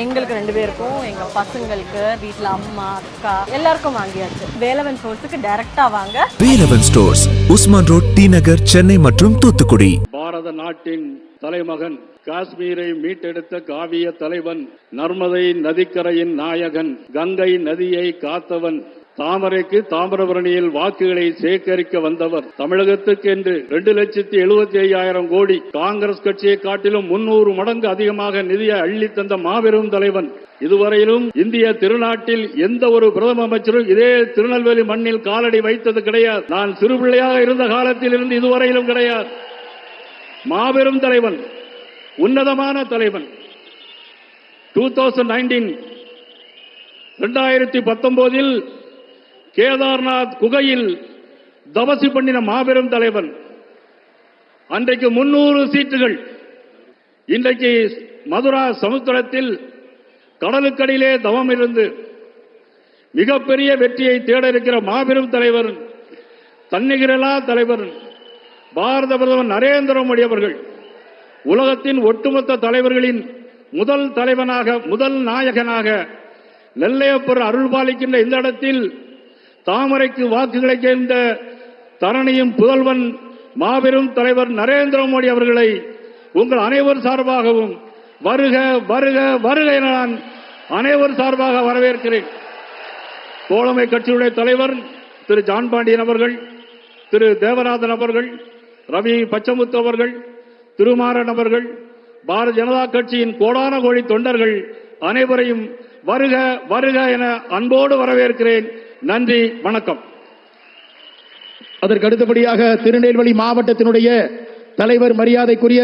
எங்களுக்கு ரெண்டு பேருக்கும் எங்க பசங்களுக்கு வீட்ல அம்மா அக்கா எல்லாருக்கும் வாங்கியாச்சு. வேலவன் சோர்ஸுக்கு டைரக்டா வாங்க. Velavan stores Usman road T Nagar Chennai மற்றும் தூத்துக்குடி. பாரத நாட்டின் தலைமகன் காஷ்மீரை மீட்டெடுத்த காவிய தலைவன் நர்மதை நதிக்கரையின் நாயகன் கங்கை நதியை காத்தவன் தாமரைக்கு தாமிரபரணியில் வாக்குகளை சேகரிக்க வந்தவர். தமிழகத்துக்கு என்று இரண்டு லட்சத்தி எழுபத்தி ஐயாயிரம் கோடி காங்கிரஸ் கட்சியை காட்டிலும் முன்னூறு மடங்கு அதிகமாக நிதியை அள்ளி தந்த மாபெரும் தலைவன். இதுவரையிலும் இந்திய திருநாட்டில் எந்த ஒரு பிரதம அமைச்சரும் இதே திருநெல்வேலி மண்ணில் காலடி வைத்தது கிடையாது. நான் சிறுபிள்ளையாக இருந்த காலத்தில் இருந்து இதுவரையிலும் கிடையாது. மாபெரும் தலைவன் உன்னதமான தலைவன். டூ தௌசண்ட் நைன்டீன் ரெண்டாயிரத்தி பத்தொன்பதில் கேதார்நாத் குகையில் தவசி பண்ணின மாபெரும் தலைவன். அன்றைக்கு முன்னூறு சீட்டுகள். இன்றைக்கு மதுரா சமுத்திரத்தில் கடலுக்கடியிலே தவம் இருந்து மிகப்பெரிய வெற்றியை தேட இருக்கிற மாபெரும் தலைவர் தன்னிகிரலா தலைவர் பாரத பிரதமர் நரேந்திர மோடி அவர்கள் உலகத்தின் ஒட்டுமொத்த தலைவர்களின் முதல் தலைவனாக முதல் நாயகனாக நெல்லையப்பர் அருள் பாலிக்கின்ற இந்த இடத்தில் தாமரைக்கு வாக்குகளை சேர்ந்த தரணியும் புதல்வன் மாபெரும் தலைவர் நரேந்திர மோடி அவர்களை உங்கள் அனைவர் சார்பாகவும் வருக வருக வருக என நான் அனைவர் சார்பாக வரவேற்கிறேன். தோழமை கட்சியுடைய தலைவர் திரு ஜான் பாண்டியன் அவர்கள் திரு தேவநாதன் அவர்கள் ரவி பச்சமுத்து அவர்கள் திருமாறன் அவர்கள் பாரதிய ஜனதா கட்சியின் கோடான கோழி தொண்டர்கள் அனைவரையும் வருக வருக என அன்போடு வரவேற்கிறேன். நன்றி வணக்கம். அதற்கு அடுத்தபடியாக திருநெல்வேலி மாவட்டத்தினுடைய தலைவர் மரியாதைக்குரிய